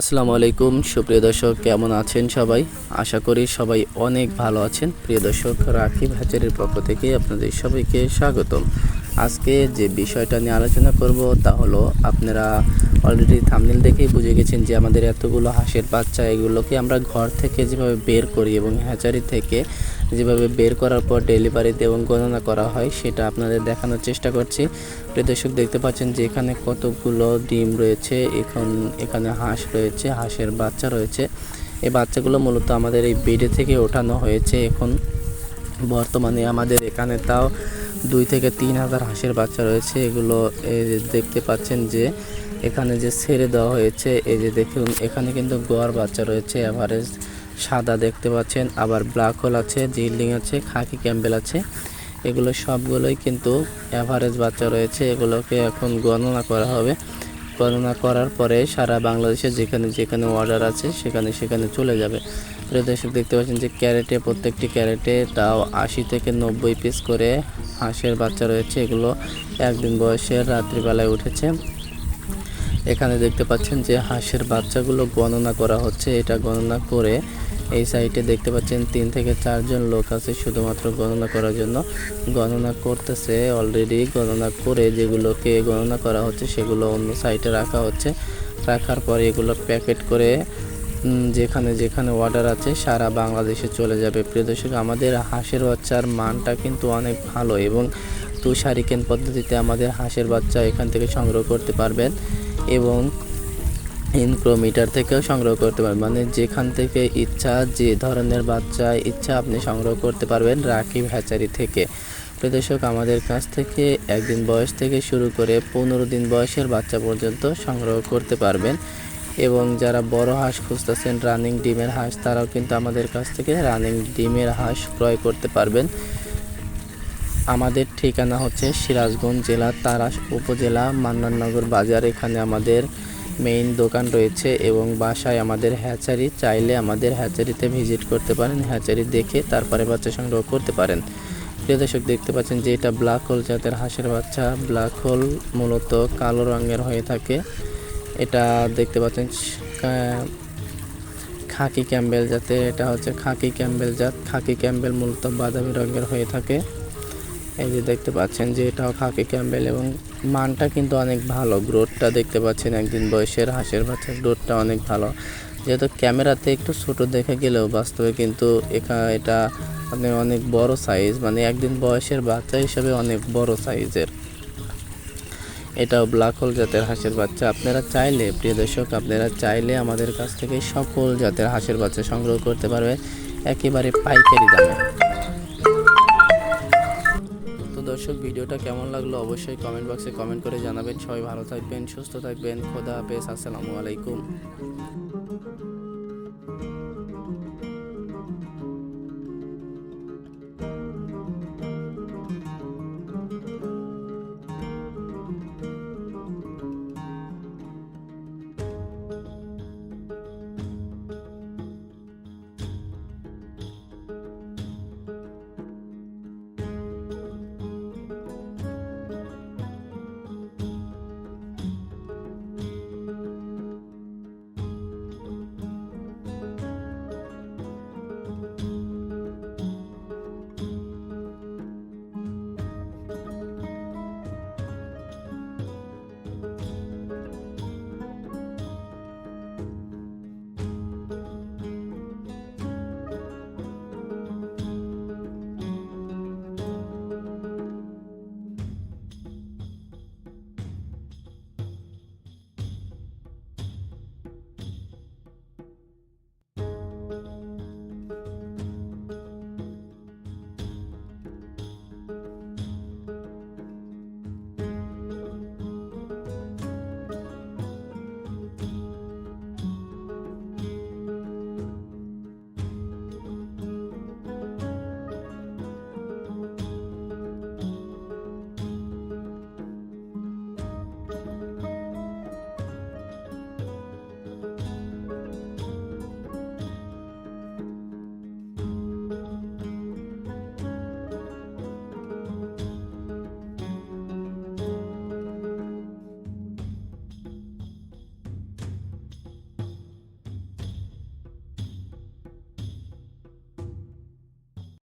আসসালামু আলাইকুম, সুপ্রিয় দর্শক, কেমন আছেন সবাই? আশা করি সবাই অনেক ভালো আছেন। প্রিয় দর্শক রাকিব হাজারের পক্ষ থেকে আপনাদের সবাইকে স্বাগতম। আজকে যে বিষয়টা নিয়ে আলোচনা করব তা হলো, আপনারা অলরেডি থামনেল দেখেই বুঝে গেছেন যে আমাদের এতগুলো হাঁসের বাচ্চা, এগুলোকে আমরা ঘর থেকে যেভাবে বের করি এবং হ্যাচারি থেকে যেভাবে বের করার পর ডেলিভারিতে এবং গণনা করা হয়, সেটা আপনাদের দেখানোর চেষ্টা করছি। দর্শক, দেখতে পাচ্ছেন যে এখানে কতগুলো ডিম রয়েছে, এখন এখানে হাঁস রয়েছে, হাঁসের বাচ্চা রয়েছে। এই বাচ্চাগুলো মূলত আমাদের এই বেডে থেকে ওঠানো হয়েছে। এখন বর্তমানে আমাদের এখানে তাও দুই থেকে তিন হাজার হাঁসের বাচ্চা রয়েছে। এগুলো দেখতে পাচ্ছেন যে এখানে যে ছেড়ে দেওয়া হয়েছে, এই যে দেখুন, এখানে কিন্তু গোয়ার বাচ্চা রয়েছে এভারেজ সাদা দেখতে পাচ্ছেন, আবার ব্ল্যাক হোল আছে জিল্ডিং আছে, খাকি ক্যাম্বেল আছে। এগুলো সবগুলোই কিন্তু অ্যাভারেজ বাচ্চা রয়েছে, এগুলোকে এখন গণনা করা হবে। গণনা করার পরে সারা বাংলাদেশে যেখানে যেখানে অর্ডার আছে, সেখানে সেখানে চলে যাবে। দর্শক, দেখতে পাচ্ছেন যে ক্যারেটে, প্রত্যেকটি ক্যারেটে তাও আশি থেকে নব্বই পিস করে হাঁসের বাচ্চা রয়েছে। এগুলো একদিন বয়সের রাত্রিবেলায় উঠেছে। এখানে দেখতে পাচ্ছেন যে হাঁসের বাচ্চাগুলো গণনা করা হচ্ছে। এটা গণনা করে এই সাইটে দেখতে পাচ্ছেন তিন থেকে চারজন লোক আছে শুধুমাত্র গণনা করার জন্য। গণনা করতেছে অলরেডি গণনা করে যেগুলোকে গণনা করা হচ্ছে সেগুলো অন্য সাইটে রাখা হচ্ছে। রাখার পরে এগুলো প্যাকেট করে যেখানে যেখানে অর্ডার আছে সারা বাংলাদেশে চলে যাবে। প্রিয় দর্শক, আমাদের হাঁসের বাচ্চার মানটা কিন্তু অনেক ভালো এবং তুষারিকেন পদ্ধতিতে আমাদের হাঁসের বাচ্চা এখান থেকে সংগ্রহ করতে পারবেন। এবং ইনক্রোমিটার থেকেও সংগ্রহ করতে পারবেন। মানে যেখান থেকে ইচ্ছা, যে ধরনের বাচ্চা ইচ্ছা আপনি সংগ্রহ করতে পারবেন রাকিব হ্যাচারি থেকে। প্রদর্শক আমাদের কাছ থেকে একদিন বয়স থেকে শুরু করে পনেরো দিন বয়সের বাচ্চা পর্যন্ত সংগ্রহ করতে পারবেন। এবং যারা বড় হাঁস খুঁজতেছেন, রানিং ডিমের হাঁস, তারাও কিন্তু আমাদের কাছ থেকে রানিং ডিমের হাঁস ক্রয় করতে পারবেন। আমাদের ঠিকানা হচ্ছে সিরাজগঞ্জ জেলা তারাস উপজেলা মান্নাননগর বাজার। এখানে আমাদের মেইন দোকান রয়েছে এবং বাসায় আমাদের হ্যাচারি চাইলে আমাদের হ্যাচারিতে ভিজিট করতে পারেন হ্যাচারি দেখে তারপরে বাচ্চা সংগ্রহ করতে পারেন। প্রিয় দর্শক, দেখতে পাচ্ছেন যে এটা ব্ল্যাক হোল জাতের হাঁসের বাচ্চা। ব্ল্যাক হোল মূলত কালো রঙের হয়ে থাকে। এটা দেখতে পাচ্ছেন খাকি ক্যাম্বেল জাতের। এটা হচ্ছে খাকি ক্যাম্বেল জাত। খাকি ক্যাম্বেল মূলত বাদামি রঙের হয়ে থাকে। এই যে দেখতে পাচ্ছেন যে এটাও খাকি ক্যাম্বেল এবং মানটা কিন্তু অনেক ভালো। গ্রোথটা দেখতে পাচ্ছেন একদিন বয়সের হাঁসের বাচ্চার গ্রোথটা অনেক ভালো। যেহেতু ক্যামেরাতে একটু ছোট দেখে গেলেও বাস্তবে কিন্তু একা এটা আপনি অনেক বড় সাইজ মানে একদিন বয়সের বাচ্চা হিসেবে অনেক বড় সাইজের এটাও ব্ল্যাক হোল জাতের হাঁসের বাচ্চা। আপনারা চাইলে, প্রিয় দর্শক, আপনারা চাইলে আমাদের কাছ থেকে সকল জাতের হাঁসের বাচ্চা সংগ্রহ করতে পারবে একেবারে পাইকারি দামে। দর্শক, ভিডিওটা কেমন লাগল অবশ্যই কমেন্ট বক্সে কমেন্ট করে জানাবেন। সবাই ভালো থাকবেন, সুস্থ থাকবেন, খোদা হাফেজ, আসসালামু আলাইকুম।